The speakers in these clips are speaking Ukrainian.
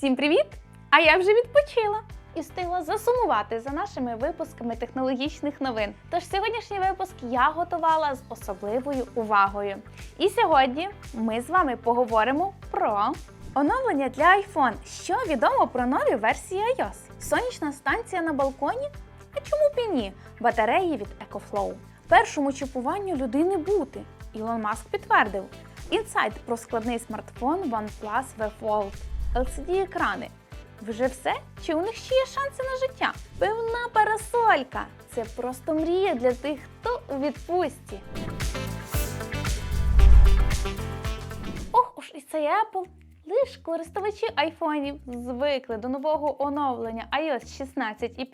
Всім привіт! А я вже відпочила і встигла засумувати за нашими випусками технологічних новин. Тож сьогоднішній випуск я готувала з особливою увагою. І сьогодні ми з вами поговоримо про оновлення для iPhone. Що відомо про нові версії iOS? Сонячна станція на балконі? А чому б і ні? Батареї від EcoFlow. Першому чіпуванню людини бути. Ілон Маск підтвердив. Інсайт про складний смартфон OnePlus V Fold. LCD-екрани. Вже все? Чи у них ще є шанси на життя? Певна парасолька. Це просто мрія для тих, хто у відпустці. Ох уж і цей Apple. Лиш користувачі айфонів звикли до нового оновлення iOS 16.5.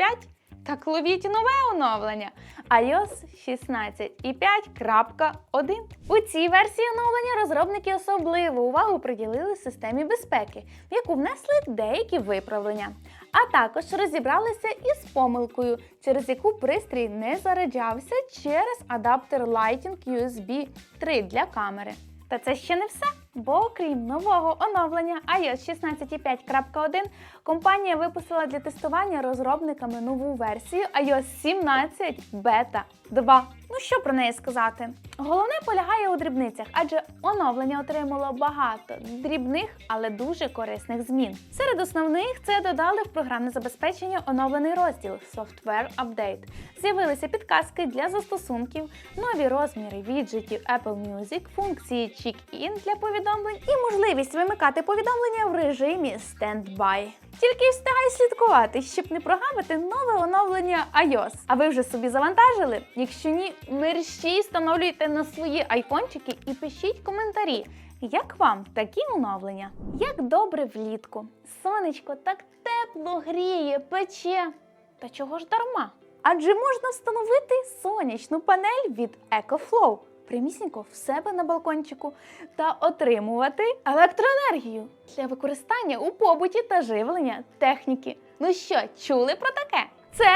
Так ловіть нове оновлення iOS 16.5.1. У цій версії оновлення розробники особливу увагу приділили системі безпеки, в яку внесли деякі виправлення. А також розібралися із помилкою, через яку пристрій не заряджався через адаптер Lighting USB 3 для камери. Та це ще не все. Бо окрім нового оновлення iOS 16.5.1, компанія випустила для тестування розробниками нову версію iOS 17 Beta 2. Ну що про неї сказати? Головне полягає у дрібницях, адже оновлення отримало багато дрібних, але дуже корисних змін. Серед основних це додали в програмне забезпечення оновлений розділ Software Update. З'явилися підказки для застосунків, нові розміри віджитів Apple Music, функції Check-in для повідомлень і можливість вимикати повідомлення в режимі Standby. Тільки встигай слідкувати, щоб не прогавити нове оновлення iOS. А ви вже собі завантажили? Якщо ні, мерщій встановлюйте на свої айфончики і пишіть коментарі. Як вам такі оновлення? Як добре влітку? Сонечко так тепло гріє, пече. Та чого ж дарма? Адже можна встановити сонячну панель від EcoFlow прямісінько в себе на балкончику та отримувати електроенергію для використання у побуті та живлення техніки. Ну що, чули про таке? Це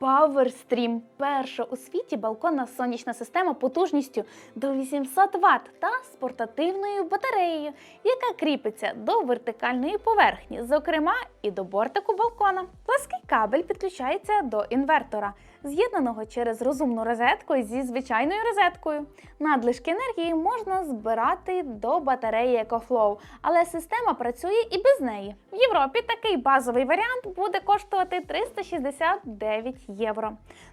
PowerStream – перша у світі балконна сонячна система потужністю до 800 Вт та з портативною батареєю, яка кріпиться до вертикальної поверхні, зокрема і до бортику балкона. Плаский кабель підключається до інвертора, з'єднаного через розумну розетку зі звичайною розеткою. Надлишки енергії можна збирати до батареї EcoFlow, але система працює і без неї. В Європі такий базовий варіант буде коштувати 369 євро.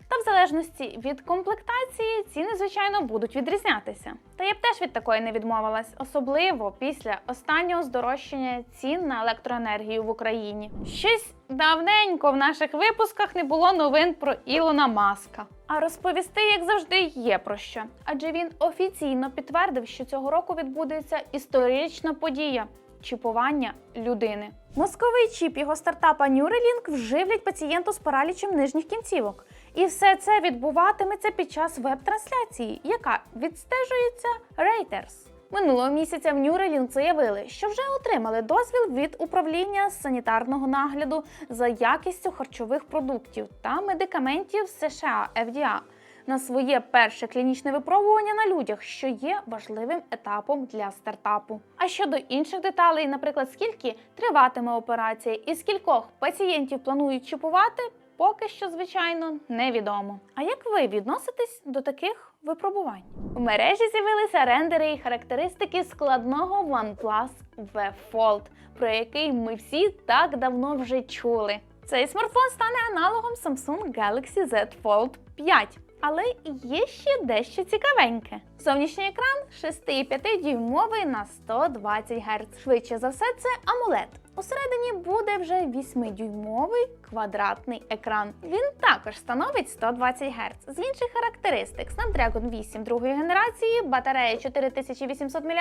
Та в залежності від комплектації ціни, звичайно, будуть відрізнятися. Та я б теж від такої не відмовилась, особливо після останнього здорожчання цін на електроенергію в Україні. Щось давненько в наших випусках не було новин про Ілона Маска. А розповісти, як завжди, є про що. Адже він офіційно підтвердив, що цього року відбудеться історична подія чіпування людини. Мозковий чіп його стартапа Neuralink вживлять пацієнту з паралічем нижніх кінцівок. І все це відбуватиметься під час веб-трансляції, яка відстежується Reuters. Минулого місяця в Neuralink заявили, що вже отримали дозвіл від управління санітарного нагляду за якістю харчових продуктів та медикаментів США FDA на своє перше клінічне випробування на людях, що є важливим етапом для стартапу. А щодо інших деталей, наприклад, скільки триватиме операція і скількох пацієнтів планують чіпувати, поки що, звичайно, невідомо. А як ви відноситесь до таких випробувань? У мережі з'явилися рендери і характеристики складного OnePlus V Fold, про який ми всі так давно вже чули. Цей смартфон стане аналогом Samsung Galaxy Z Fold 5. Але є ще дещо цікавеньке. Зовнішній екран 6,5 дюймовий на 120 Гц. Швидше за все, це AMOLED. Усередині буде вже 8-дюймовий квадратний екран. Він також становить 120 Гц. З інших характеристик Snapdragon 8 другої генерації, батарея 4800 мАч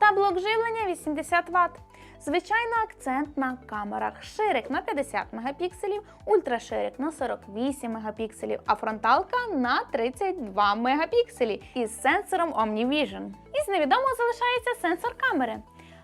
та блок живлення 80 Вт. Звичайно, акцент на камерах. Ширик на 50 мегапікселів, ультраширик на 48 мегапікселів, а фронталка на 32 мегапікселі із сенсором OmniVision. Із невідомого залишається сенсор камери.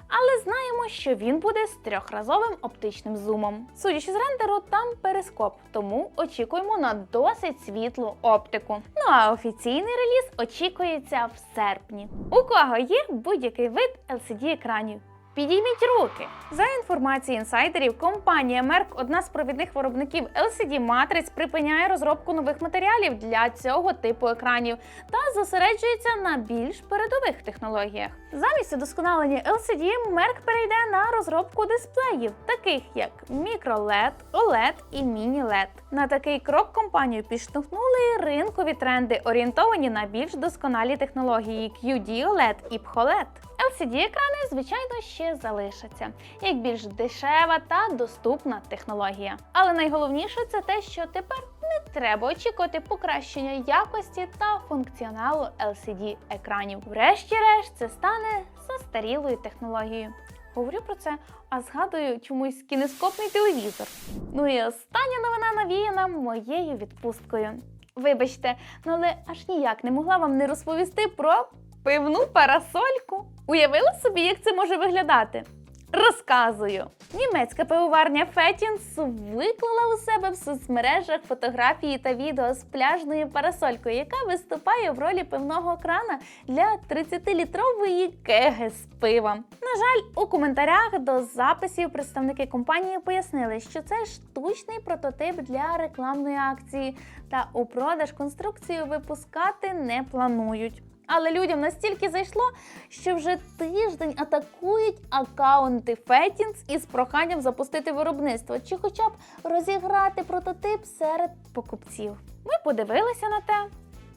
Але знаємо, що він буде з трьохразовим оптичним зумом. Судячи з рендеру, там перископ, тому очікуємо на досить світлу оптику. Ну а офіційний реліз очікується в серпні. У кого є будь-який вид LCD екранів? Підійміть руки. За інформацією інсайдерів, компанія Merck, одна з провідних виробників LCD матриць, припиняє розробку нових матеріалів для цього типу екранів та зосереджується на більш передових технологіях. Замість удосконалення LCD Merck перейде на розробку дисплеїв, таких як мікро-LED, OLED і міні-LED. На такий крок компанію підштовхнули ринкові тренди, орієнтовані на більш досконалі технології QD OLED і PHOLED. LCD-екрани, звичайно, ще залишаться як більш дешева та доступна технологія. Але найголовніше це те, що тепер не треба очікувати покращення якості та функціоналу LCD-екранів. Врешті-решт, це стане застарілою технологією. Говорю про це, а згадую чомусь кінескопний телевізор. Ну і остання новина навіяна моєю відпусткою. Вибачте, ну але аж ніяк не могла вам не розповісти про пивну парасольку. Уявили собі, як це може виглядати? Розказую. Німецька пивоварня Фетінс виклала у себе в соцмережах фотографії та відео з пляжною парасолькою, яка виступає в ролі пивного крана для 30-літрової кеги з пивом. На жаль, у коментарях до записів представники компанії пояснили, що це штучний прототип для рекламної акції, та у продаж конструкцію випускати не планують. Але людям настільки зайшло, що вже тиждень атакують акаунти Фетінс із проханням запустити виробництво чи хоча б розіграти прототип серед покупців. Ми подивилися на те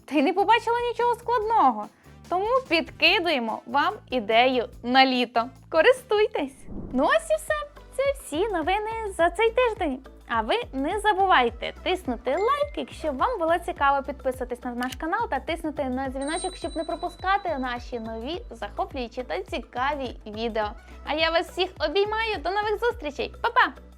та й не побачили нічого складного. Тому підкидуємо вам ідею на літо. Користуйтесь! Ну ось і все. Це всі новини за цей тиждень. А ви не забувайте тиснути лайк, якщо вам було цікаво підписатись на наш канал та тиснути на дзвіночок, щоб не пропускати наші нові захоплюючі та цікаві відео. А я вас всіх обіймаю. До нових зустрічей, Па-па!